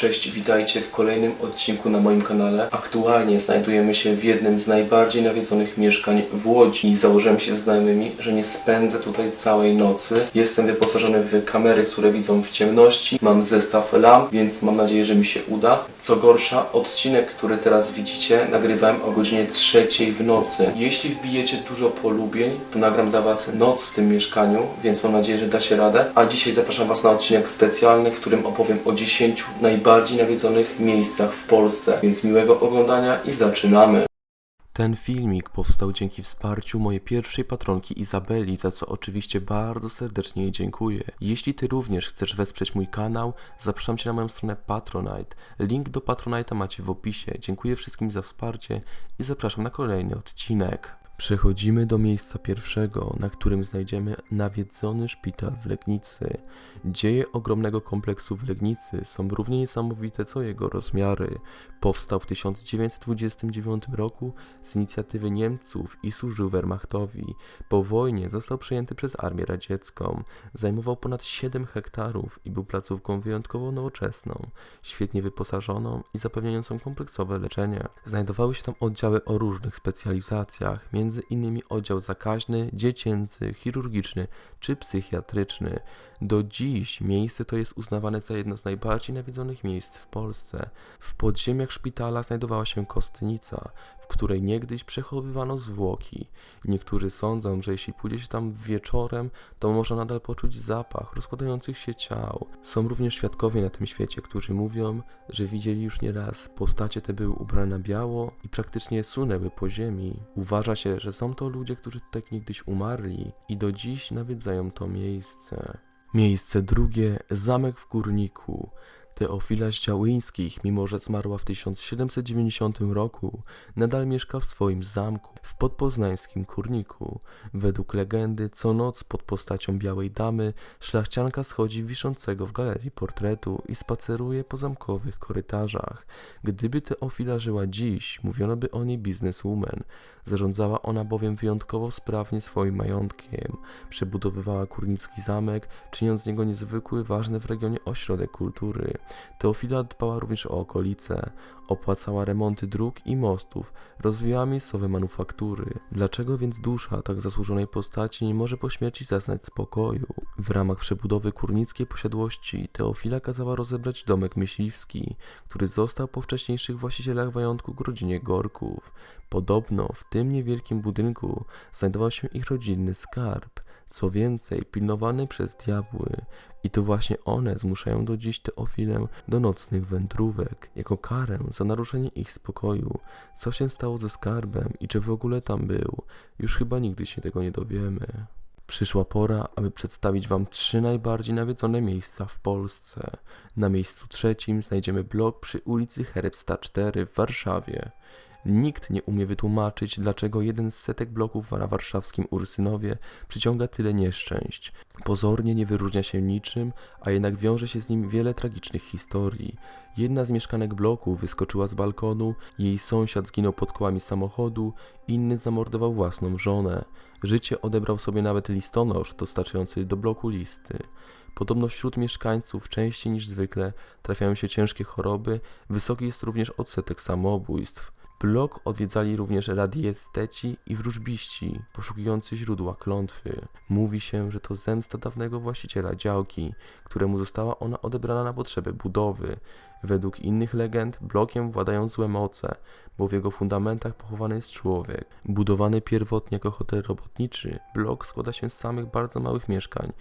Cześć, witajcie w kolejnym odcinku na moim kanale. Aktualnie znajdujemy się w jednym z najbardziej nawiedzonych mieszkań w Łodzi i założyłem się z znajomymi, że nie spędzę tutaj całej nocy. Jestem wyposażony w kamery, które widzą w ciemności. Mam zestaw lamp, więc mam nadzieję, że mi się uda. Co gorsza, odcinek, który teraz widzicie, nagrywałem o godzinie trzeciej w nocy. Jeśli wbijecie dużo polubień, to nagram dla Was noc w tym mieszkaniu, więc mam nadzieję, że da się radę. A dzisiaj zapraszam Was na odcinek specjalny, w którym opowiem o 10 najbardziej nawiedzonych miejscach w Polsce. Więc miłego oglądania i zaczynamy. Ten filmik powstał dzięki wsparciu mojej pierwszej patronki Izabeli, za co oczywiście bardzo serdecznie jej dziękuję. Jeśli Ty również chcesz wesprzeć mój kanał, zapraszam Cię na moją stronę Patronite. Link do Patronite'a macie w opisie. Dziękuję wszystkim za wsparcie i zapraszam na kolejny odcinek. Przechodzimy do miejsca pierwszego, na którym znajdziemy nawiedzony szpital w Legnicy. Dzieje ogromnego kompleksu w Legnicy są równie niesamowite co jego rozmiary. Powstał w 1929 roku z inicjatywy Niemców i służył Wehrmachtowi. Po wojnie został przejęty przez Armię Radziecką. Zajmował ponad 7 hektarów i był placówką wyjątkowo nowoczesną, świetnie wyposażoną i zapewniającą kompleksowe leczenie. Znajdowały się tam oddziały o różnych specjalizacjach, między innymi oddział zakaźny, dziecięcy, chirurgiczny czy psychiatryczny. Do dziś miejsce to jest uznawane za jedno z najbardziej nawiedzonych miejsc w Polsce. W podziemiach szpitala znajdowała się kostnica, w której niegdyś przechowywano zwłoki. Niektórzy sądzą, że jeśli pójdzie się tam wieczorem, to można nadal poczuć zapach rozkładających się ciał. Są również świadkowie na tym świecie, którzy mówią, że widzieli już nieraz postacie te były ubrane na biało i praktycznie sunęły po ziemi. Uważa się, że są to ludzie, którzy tutaj niegdyś umarli i do dziś nawiedzają to miejsce. Miejsce drugie, zamek w Górniku. Teofila Ściałyńskich, mimo że zmarła w 1790 roku, nadal mieszka w swoim zamku w podpoznańskim Kurniku. Według legendy, co noc pod postacią Białej Damy szlachcianka schodzi wiszącego w galerii portretu i spaceruje po zamkowych korytarzach. Gdyby Teofila żyła dziś, mówiono by o niej bizneswoman. Zarządzała ona bowiem wyjątkowo sprawnie swoim majątkiem. Przebudowywała kurnicki zamek, czyniąc z niego niezwykły, ważny w regionie ośrodek kultury. Teofila dbała również o okolice, opłacała remonty dróg i mostów, rozwijała miejscowe manufaktury. Dlaczego więc dusza tak zasłużonej postaci nie może po śmierci zaznać spokoju? W ramach przebudowy kurnickiej posiadłości Teofila kazała rozebrać domek myśliwski, który został po wcześniejszych właścicielach majątku rodzinie Gorków. Podobno w tym niewielkim budynku znajdował się ich rodzinny skarb. Co więcej, pilnowany przez diabły. I to właśnie one zmuszają do dziś Teofilę do nocnych wędrówek, jako karę za naruszenie ich spokoju. Co się stało ze skarbem i czy w ogóle tam był, już chyba nigdy się tego nie dowiemy. Przyszła pora, aby przedstawić Wam trzy najbardziej nawiedzone miejsca w Polsce. Na miejscu trzecim znajdziemy blok przy ulicy Herbsta 4 w Warszawie. Nikt nie umie wytłumaczyć, dlaczego jeden z setek bloków na warszawskim Ursynowie przyciąga tyle nieszczęść. Pozornie nie wyróżnia się niczym, a jednak wiąże się z nim wiele tragicznych historii. Jedna z mieszkanek bloku wyskoczyła z balkonu, jej sąsiad zginął pod kołami samochodu, inny zamordował własną żonę. Życie odebrał sobie nawet listonosz dostarczający do bloku listy. Podobno wśród mieszkańców częściej niż zwykle trafiają się ciężkie choroby, wysoki jest również odsetek samobójstw. Blok odwiedzali również radiesteci i wróżbiści, poszukujący źródła klątwy. Mówi się, że to zemsta dawnego właściciela działki, któremu została ona odebrana na potrzeby budowy. Według innych legend blokiem władają złe moce, bo w jego fundamentach pochowany jest człowiek. Budowany pierwotnie jako hotel robotniczy, blok składa się z samych bardzo małych mieszkań.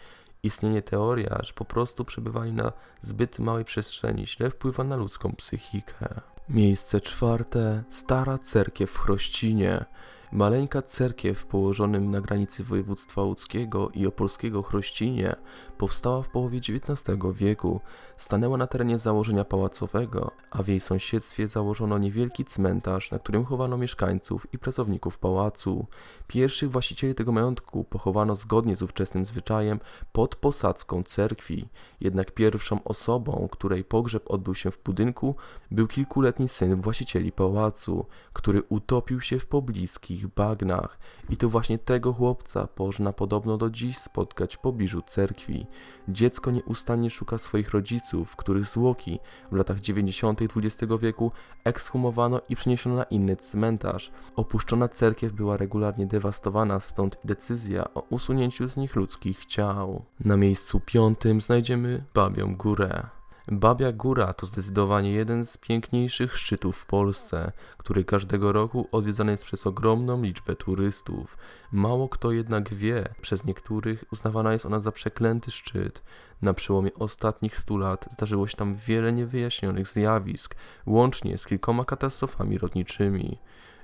Istnieje teoria, że po prostu przebywanie na zbyt małej przestrzeni źle wpływa na ludzką psychikę. Miejsce czwarte. Stara cerkiew w Chrościnie. Maleńka cerkiew położonym na granicy województwa łódzkiego i opolskiego Chrościnie powstała w połowie XIX wieku. Stanęła na terenie założenia pałacowego, a w jej sąsiedztwie założono niewielki cmentarz, na którym chowano mieszkańców i pracowników pałacu. Pierwszych właścicieli tego majątku pochowano zgodnie z ówczesnym zwyczajem pod posadzką cerkwi. Jednak pierwszą osobą, której pogrzeb odbył się w budynku, był kilkuletni syn właścicieli pałacu, który utopił się w pobliskich wielkich bagnach. I to właśnie tego chłopca można podobno do dziś spotkać w pobliżu cerkwi. Dziecko nieustannie szuka swoich rodziców, których zwłoki w latach 90. XX wieku ekshumowano i przeniesiono na inny cmentarz. Opuszczona cerkiew była regularnie dewastowana, stąd decyzja o usunięciu z nich ludzkich ciał. Na miejscu piątym znajdziemy Babią Górę. Babia Góra to zdecydowanie jeden z piękniejszych szczytów w Polsce, który każdego roku odwiedzany jest przez ogromną liczbę turystów. Mało kto jednak wie, przez niektórych uznawana jest ona za przeklęty szczyt. Na przełomie ostatnich stu lat zdarzyło się tam wiele niewyjaśnionych zjawisk, łącznie z kilkoma katastrofami lotniczymi.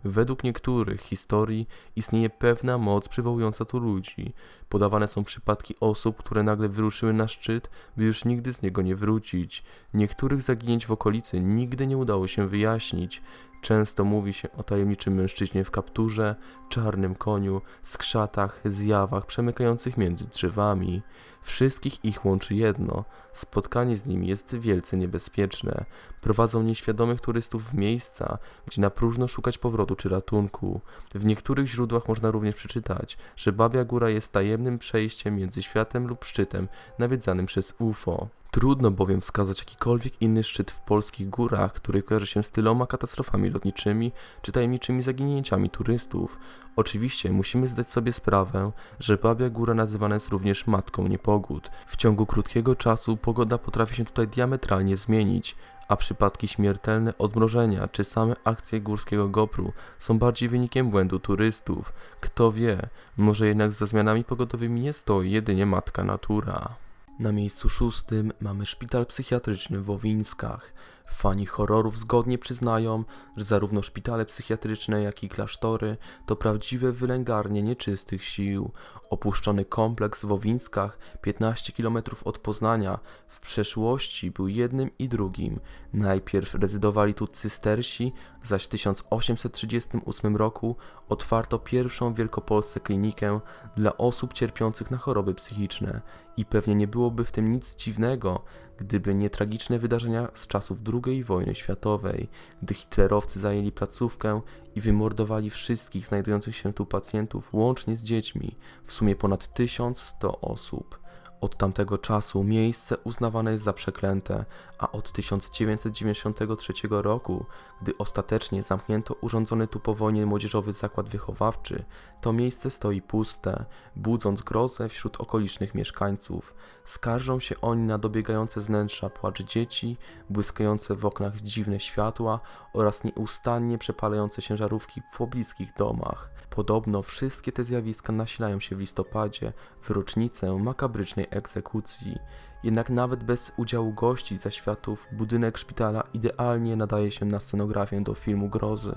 Według niektórych historii istnieje pewna moc przywołująca tu ludzi. Podawane są przypadki osób, które nagle wyruszyły na szczyt, by już nigdy z niego nie wrócić. Niektórych zaginięć w okolicy nigdy nie udało się wyjaśnić. Często mówi się o tajemniczym mężczyźnie w kapturze, czarnym koniu, skrzatach, zjawach przemykających między drzewami. Wszystkich ich łączy jedno: spotkanie z nimi jest wielce niebezpieczne. Prowadzą nieświadomych turystów w miejsca, gdzie na próżno szukać powrotu czy ratunku. W niektórych źródłach można również przeczytać, że Babia Góra jest tajemnym przejściem między światem lub szczytem nawiedzanym przez UFO. Trudno bowiem wskazać jakikolwiek inny szczyt w polskich górach, który kojarzy się z tyloma katastrofami lotniczymi czy tajemniczymi zaginięciami turystów. Oczywiście musimy zdać sobie sprawę, że Babia Góra nazywana jest również matką niepogód. W ciągu krótkiego czasu pogoda potrafi się tutaj diametralnie zmienić, a przypadki śmiertelne odmrożenia czy same akcje górskiego gopru są bardziej wynikiem błędu turystów. Kto wie, może jednak za zmianami pogodowymi nie stoi jedynie matka natura. Na miejscu szóstym mamy szpital psychiatryczny w Wowińskach. Fani horrorów zgodnie przyznają, że zarówno szpitale psychiatryczne, jak i klasztory to prawdziwe wylęgarnie nieczystych sił. Opuszczony kompleks w Wowińskach, 15 km od Poznania, w przeszłości był jednym i drugim. Najpierw rezydowali tu cystersi, zaś w 1838 roku otwarto pierwszą w Wielkopolsce klinikę dla osób cierpiących na choroby psychiczne. I pewnie nie byłoby w tym nic dziwnego, gdyby nie tragiczne wydarzenia z czasów II wojny światowej, gdy hitlerowcy zajęli placówkę i wymordowali wszystkich znajdujących się tu pacjentów, łącznie z dziećmi, w sumie ponad 1100 osób. Od tamtego czasu miejsce uznawane jest za przeklęte, a od 1993 roku, gdy ostatecznie zamknięto urządzony tu po wojnie młodzieżowy zakład wychowawczy, to miejsce stoi puste, budząc grozę wśród okolicznych mieszkańców. Skarżą się oni na dobiegające z wnętrza płacz dzieci, błyskające w oknach dziwne światła oraz nieustannie przepalające się żarówki w pobliskich domach. Podobno wszystkie te zjawiska nasilają się w listopadzie, w rocznicę makabrycznej egzekucji. Jednak nawet bez udziału gości ze światów, budynek szpitala idealnie nadaje się na scenografię do filmu grozy,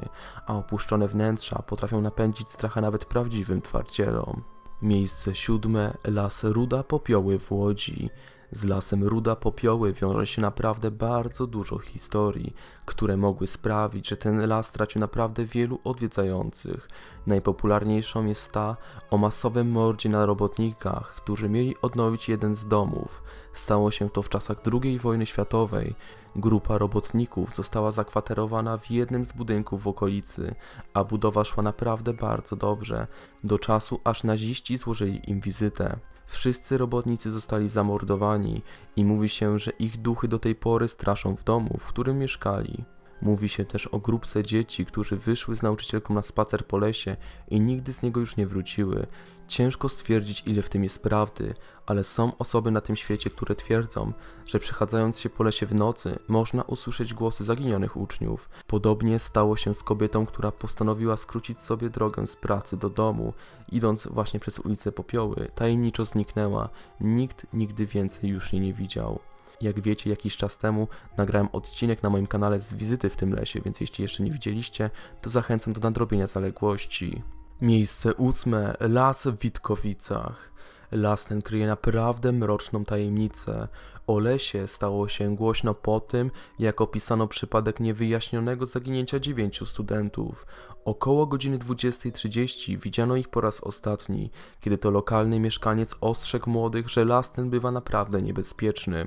a opuszczone wnętrza potrafią napędzić stracha nawet prawdziwym twardzielom. Miejsce siódme, las Ruda Popioły w Łodzi. Z lasem Ruda Popioły wiąże się naprawdę bardzo dużo historii, które mogły sprawić, że ten las stracił naprawdę wielu odwiedzających. Najpopularniejszą jest ta o masowym mordzie na robotnikach, którzy mieli odnowić jeden z domów. Stało się to w czasach II wojny światowej. Grupa robotników została zakwaterowana w jednym z budynków w okolicy, a budowa szła naprawdę bardzo dobrze, do czasu aż naziści złożyli im wizytę. Wszyscy robotnicy zostali zamordowani i mówi się, że ich duchy do tej pory straszą w domu, w którym mieszkali. Mówi się też o grupce dzieci, którzy wyszły z nauczycielką na spacer po lesie i nigdy z niego już nie wróciły. Ciężko stwierdzić, ile w tym jest prawdy, ale są osoby na tym świecie, które twierdzą, że przechadzając się po lesie w nocy, można usłyszeć głosy zaginionych uczniów. Podobnie stało się z kobietą, która postanowiła skrócić sobie drogę z pracy do domu, idąc właśnie przez ulicę Popioły. Tajemniczo zniknęła, nikt nigdy więcej już jej nie widział. Jak wiecie, jakiś czas temu nagrałem odcinek na moim kanale z wizyty w tym lesie, więc jeśli jeszcze nie widzieliście, to zachęcam do nadrobienia zaległości. Miejsce ósme. Las w Witkowicach. Las ten kryje naprawdę mroczną tajemnicę. O lesie stało się głośno po tym, jak opisano przypadek niewyjaśnionego zaginięcia dziewięciu studentów. Około godziny 20.30 widziano ich po raz ostatni, kiedy to lokalny mieszkaniec ostrzegł młodych, że las ten bywa naprawdę niebezpieczny.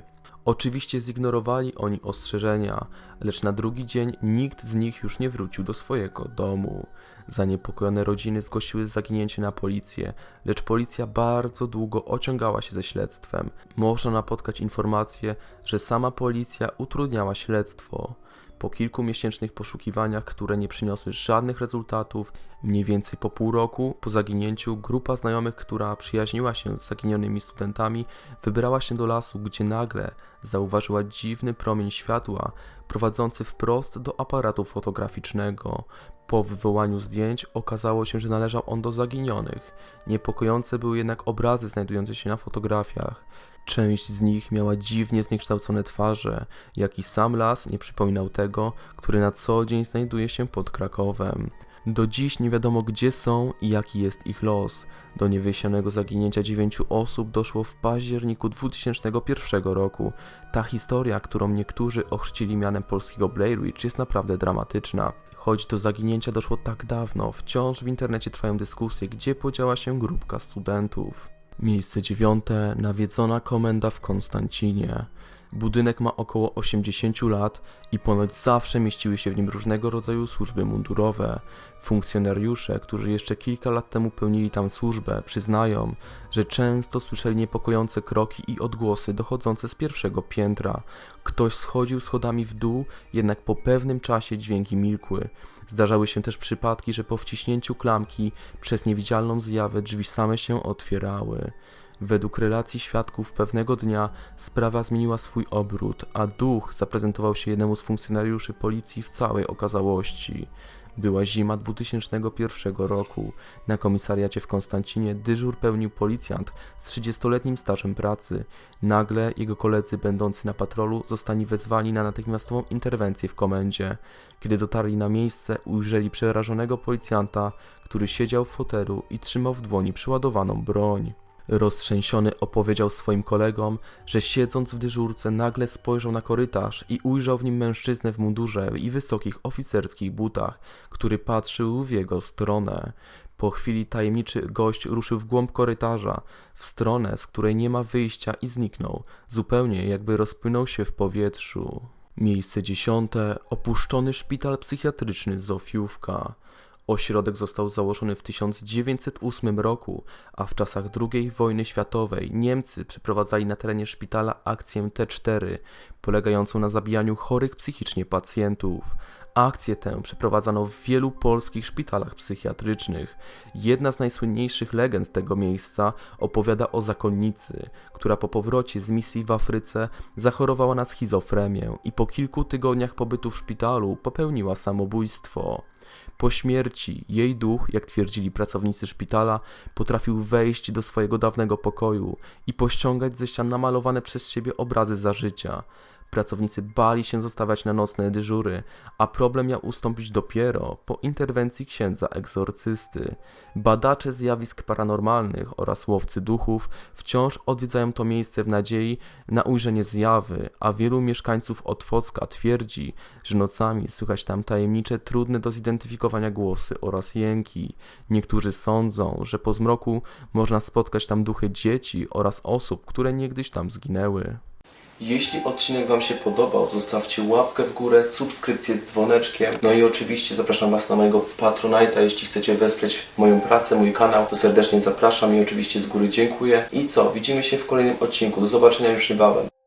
Oczywiście zignorowali oni ostrzeżenia, lecz na drugi dzień nikt z nich już nie wrócił do swojego domu. Zaniepokojone rodziny zgłosiły zaginięcie na policję, lecz policja bardzo długo ociągała się ze śledztwem. Można napotkać informację, że sama policja utrudniała śledztwo. Po kilkumiesięcznych poszukiwaniach, które nie przyniosły żadnych rezultatów, mniej więcej po pół roku po zaginięciu, grupa znajomych, która przyjaźniła się z zaginionymi studentami, wybrała się do lasu, gdzie nagle zauważyła dziwny promień światła prowadzący wprost do aparatu fotograficznego. Po wywołaniu zdjęć okazało się, że należał on do zaginionych. Niepokojące były jednak obrazy znajdujące się na fotografiach. Część z nich miała dziwnie zniekształcone twarze, jak i sam las nie przypominał tego, który na co dzień znajduje się pod Krakowem. Do dziś nie wiadomo gdzie są i jaki jest ich los. Do niewyjaśnionego zaginięcia dziewięciu osób doszło w październiku 2001 roku. Ta historia, którą niektórzy ochrzcili mianem polskiego Blair Witch jest naprawdę dramatyczna. Choć do zaginięcia doszło tak dawno, wciąż w internecie trwają dyskusje, gdzie podziała się grupka studentów. Miejsce dziewiąte, nawiedzona komenda w Konstancinie. Budynek ma około 80 lat i ponoć zawsze mieściły się w nim różnego rodzaju służby mundurowe. Funkcjonariusze, którzy jeszcze kilka lat temu pełnili tam służbę, przyznają, że często słyszeli niepokojące kroki i odgłosy dochodzące z pierwszego piętra. Ktoś schodził schodami w dół, jednak po pewnym czasie dźwięki milkły. Zdarzały się też przypadki, że po wciśnięciu klamki przez niewidzialną zjawę drzwi same się otwierały. Według relacji świadków pewnego dnia sprawa zmieniła swój obrót, a duch zaprezentował się jednemu z funkcjonariuszy policji w całej okazałości. Była zima 2001 roku. Na komisariacie w Konstancinie dyżur pełnił policjant z 30-letnim stażem pracy. Nagle jego koledzy będący na patrolu zostali wezwani na natychmiastową interwencję w komendzie. Kiedy dotarli na miejsce, ujrzeli przerażonego policjanta, który siedział w fotelu i trzymał w dłoni przyładowaną broń. Roztrzęsiony opowiedział swoim kolegom, że siedząc w dyżurce nagle spojrzał na korytarz i ujrzał w nim mężczyznę w mundurze i wysokich oficerskich butach, który patrzył w jego stronę. Po chwili tajemniczy gość ruszył w głąb korytarza, w stronę, z której nie ma wyjścia i zniknął, zupełnie jakby rozpłynął się w powietrzu. Miejsce dziesiąte. Opuszczony szpital psychiatryczny Zofiówka. Ośrodek został założony w 1908 roku, a w czasach II wojny światowej Niemcy przeprowadzali na terenie szpitala akcję T4, polegającą na zabijaniu chorych psychicznie pacjentów. Akcję tę przeprowadzano w wielu polskich szpitalach psychiatrycznych. Jedna z najsłynniejszych legend tego miejsca opowiada o zakonnicy, która po powrocie z misji w Afryce zachorowała na schizofrenię i po kilku tygodniach pobytu w szpitalu popełniła samobójstwo. Po śmierci jej duch, jak twierdzili pracownicy szpitala, potrafił wejść do swojego dawnego pokoju i pościągać ze ścian namalowane przez siebie obrazy za życia. Pracownicy bali się zostawiać na nocne dyżury, a problem miał ustąpić dopiero po interwencji księdza egzorcysty. Badacze zjawisk paranormalnych oraz łowcy duchów wciąż odwiedzają to miejsce w nadziei na ujrzenie zjawy, a wielu mieszkańców Otwocka twierdzi, że nocami słychać tam tajemnicze, trudne do zidentyfikowania głosy oraz jęki. Niektórzy sądzą, że po zmroku można spotkać tam duchy dzieci oraz osób, które niegdyś tam zginęły. Jeśli odcinek Wam się podobał, zostawcie łapkę w górę, subskrypcję z dzwoneczkiem. No i oczywiście zapraszam Was na mojego Patronite'a. Jeśli chcecie wesprzeć moją pracę, mój kanał, to serdecznie zapraszam i oczywiście z góry dziękuję. I co? Widzimy się w kolejnym odcinku. Do zobaczenia już niebawem.